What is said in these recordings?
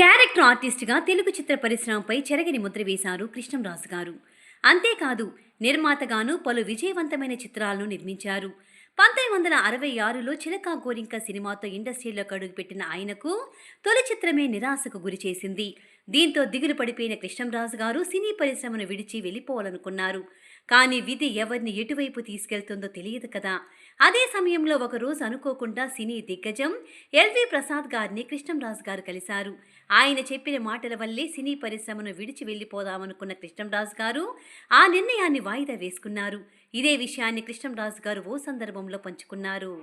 Character ఆర్టిస్ట్గా తెలుగు చిత్ర పరిశ్రమపై చెరగని ముద్ర వేశారు కృష్ణంరాజు గారు. అంతేకాదు నిర్మాతగాను పలు విజయవంతమైన చిత్రాలను నిర్మించారు. పంతొమ్మిది వందల అరవై ఆరులో చిలకా గోరింక సినిమాతో ఇండస్ట్రీలోకి అడుగుపెట్టిన ఆయనకు తొలి చిత్రమే నిరాశకు గురిచేసింది దీంతో దిగులు పడిపోయిన కృష్ణంరాజు గారు సినీ పరిశ్రమను విడిచి వెళ్ళిపోవాలనుకున్నారు. కానీ విధి ఎవరిని ఎటువైపు తీసుకెళ్తుందో తెలియదు కదా. అదే సమయంలో ఒకరోజు అనుకోకుండా సినీ దిగ్గజం ఎల్వి ప్రసాద్ గారిని కృష్ణంరాజు గారు కలిశారు. ఆయన చెప్పిన మాటల వల్లే సినీ పరిశ్రమను విడిచి వెళ్ళిపోదామనుకున్న కృష్ణంరాజు గారు ఆ నిర్ణయాన్ని వాయిదా వేసుకున్నారు. ఇదే విషయాన్ని కృష్ణంరాజు గారు ఓ సందర్భంలో పంచుకున్నారు.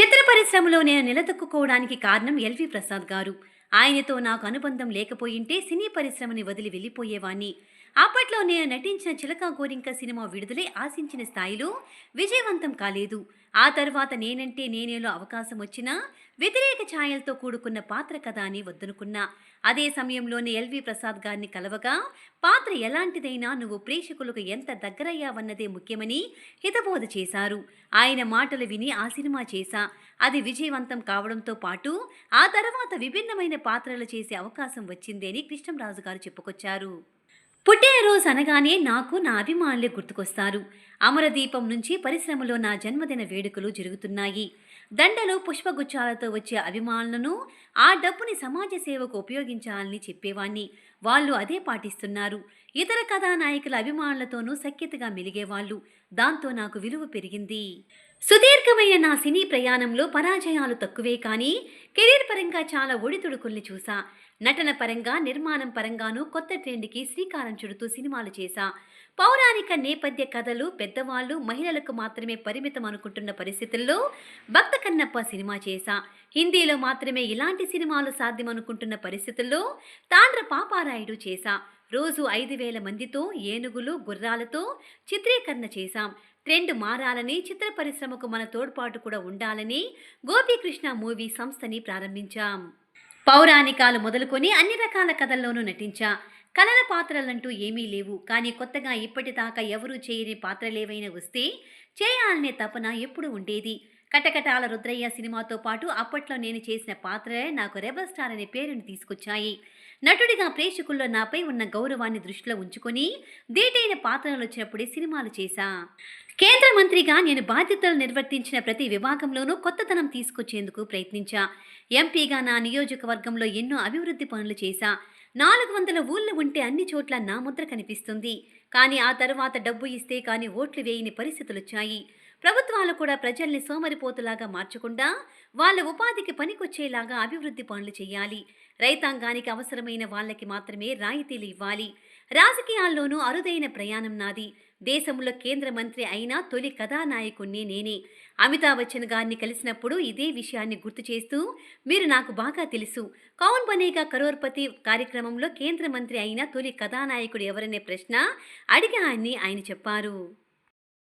చిత్ర పరిశ్రమలో నేను నిలదొక్కుకోవడానికి కారణం ఎల్వి ప్రసాద్ గారు. ఆయనతో నాకు అనుబంధం లేకపోయింటే సినీ పరిశ్రమని వదిలి వెళ్ళిపోయేవాణ్ణి. అప్పట్లో నేను నటించిన చిలకా గోరింక సినిమా విడుదలై ఆశించిన స్థాయిలో విజయవంతం కాలేదు. ఆ తర్వాత నేనంటే నేనేలో అవకాశం వచ్చినా వ్యతిరేక ఛాయలతో కూడుకున్న పాత్ర కథ అని వద్దనుకున్నా. అదే సమయంలోనే ఎల్వి ప్రసాద్ గారిని కలవగా పాత్ర ఎలాంటిదైనా నువ్వు ప్రేక్షకులకు ఎంత దగ్గరయ్యావన్నదే ముఖ్యమని హితబోధ చేశారు. ఆయన మాటలు విని ఆ సినిమా చేశా. అది విజయవంతం కావడంతో పాటు ఆ తర్వాత విభిన్నమైన పాత్రలు చేసే అవకాశం వచ్చింది అని కృష్ణంరాజు గారు చెప్పుకొచ్చారు. పుట్టినరోజు అనగానే నాకు నా అభిమానులే గుర్తుకొస్తారు. అమరదీపం నుంచి పరిశ్రమలో నా జన్మదిన వేడుకలు జరుగుతున్నాయి. దండలు పుష్పగుచ్చాలతో వచ్చే అభిమానులను ఆ డబ్బుని సమాజ సేవకు ఉపయోగించాలని చెప్పేవాణ్ణి. వాళ్ళు అదే పాటిస్తున్నారు. ఇతర కథానాయకుల అభిమానులతోనూ సఖ్యతగా మెలిగేవాళ్ళు. దాంతో నాకు విలువ పెరిగింది. సుదీర్ఘమైన నా సినీ ప్రయాణంలో పరాజయాలు తక్కువే కానీ కెరీర్ పరంగా చాలా ఒడిదుడుకుల్ని చూసా. నటన పరంగా నిర్మాణం పరంగానూ కొత్త ట్రెండ్కి శ్రీకారం చుడుతూ సినిమాలు చేశా పౌరాణిక నేపథ్య కథలు పెద్దవాళ్ళు మహిళలకు మాత్రమే పరిమితం అనుకుంటున్న పరిస్థితుల్లో భక్త కన్నప్ప సినిమా చేశా. హిందీలో మాత్రమే ఇలాంటి సినిమాలు సాధ్యమనుకుంటున్న పరిస్థితుల్లో తాండ్ర పాపారాయుడు చేశా. రోజు ఐదు వేల మందితో ఏనుగులు గుర్రాలతో చిత్రీకరణ చేశాం. ట్రెండ్ మారాలని చిత్ర పరిశ్రమకు మన తోడ్పాటు కూడా ఉండాలని గోపీకృష్ణ మూవీ సంస్థని ప్రారంభించాం. పౌరాణికాలు మొదలుకొని అన్ని రకాల కథల్లోనూ నటించా. కలల పాత్రలంటూ ఏమీ లేవు. కానీ కొత్తగా ఇప్పటిదాకా ఎవరూ చేయని పాత్రలేవైనా వస్తే చేయాలనే తపన ఎప్పుడు ఉండేది. కటకటాల రుద్రయ్య సినిమాతో పాటు అప్పట్లో నేను చేసిన పాత్రలే నాకు రెబల్ స్టార్ అనే పేరును తీసుకొచ్చాయి. నటుడిగా ప్రేక్షకుల్లో నాపై ఉన్న గౌరవాన్ని దృష్టిలో ఉంచుకొని దేటైన పాత్రలు వచ్చినప్పుడే సినిమాలు చేశా. కేంద్ర మంత్రిగా నేను బాధ్యతలు నిర్వర్తించిన ప్రతి విభాగంలోనూ కొత్తతనం తీసుకొచ్చేందుకు ప్రయత్నించా. ఎంపీగా నా నియోజకవర్గంలో ఎన్నో అభివృద్ధి పనులు చేశా. నాలుగు వందల ఊళ్ళు ఉంటే అన్ని చోట్ల నా ముద్ర కనిపిస్తుంది. కానీ ఆ తర్వాత డబ్బు ఇస్తే కానీ ఓట్లు వేయని పరిస్థితులు వచ్చాయి ప్రభుత్వాలు కూడా ప్రజల్ని సోమరిపోతులాగా మార్చకుండా వాళ్ళ ఉపాధికి పనికొచ్చేలాగా అభివృద్ధి పనులు చేయాలి. రైతాంగానికి అవసరమైన వాళ్ళకి మాత్రమే రాయితీలు ఇవ్వాలి. రాజకీయాల్లోనూ అరుదైన ప్రయాణం నాది. దేశంలో కేంద్ర మంత్రి అయిన తొలి కథానాయకుణ్ణి నేనే. అమితాబ్ బచ్చన్ గారిని కలిసినప్పుడు ఇదే విషయాన్ని గుర్తు చేస్తూ మీరు నాకు బాగా తెలుసు. కౌన్ బనేగా కరోర్పతి కార్యక్రమంలో కేంద్ర మంత్రి అయిన తొలి కథానాయకుడు ఎవరనే ప్రశ్న అడిగా అని ఆయన చెప్పారు.